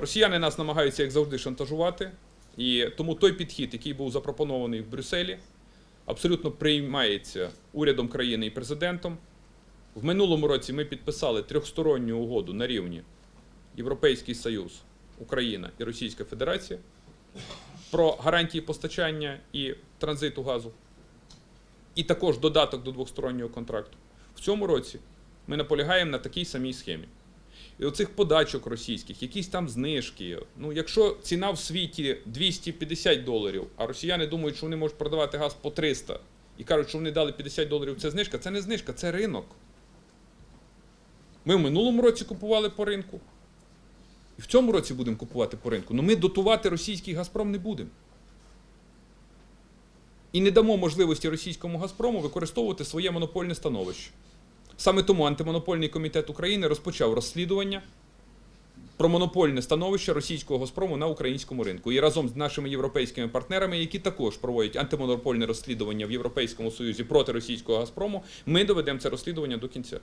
Росіяни нас намагаються, як завжди, шантажувати. І тому той підхід, який був запропонований в Брюсселі, абсолютно приймається урядом країни і президентом. В минулому році ми підписали трьохсторонню угоду на рівні Європейський Союз, Україна і Російська Федерація про гарантії постачання і транзиту газу. І також додаток до двостороннього контракту. В цьому році ми наполягаємо на такій самій схемі. Оцих подачок російських, якісь там знижки. Ну, якщо ціна в світі 250 доларів, а росіяни думають, що вони можуть продавати газ по 300 і кажуть, що вони дали 50 доларів, це знижка, це не знижка, це ринок. Ми в минулому році купували по ринку. І в цьому році будемо купувати по ринку. Ну ми дотувати російський Газпром не будемо. І не дамо можливості російському Газпрому використовувати своє монопольне становище. Саме тому антимонопольний комітет України розпочав розслідування про монопольне становище російського Газпрому на українському ринку. І разом з нашими європейськими партнерами, які також проводять антимонопольне розслідування в Європейському Союзі проти російського Газпрому, ми доведемо це розслідування до кінця.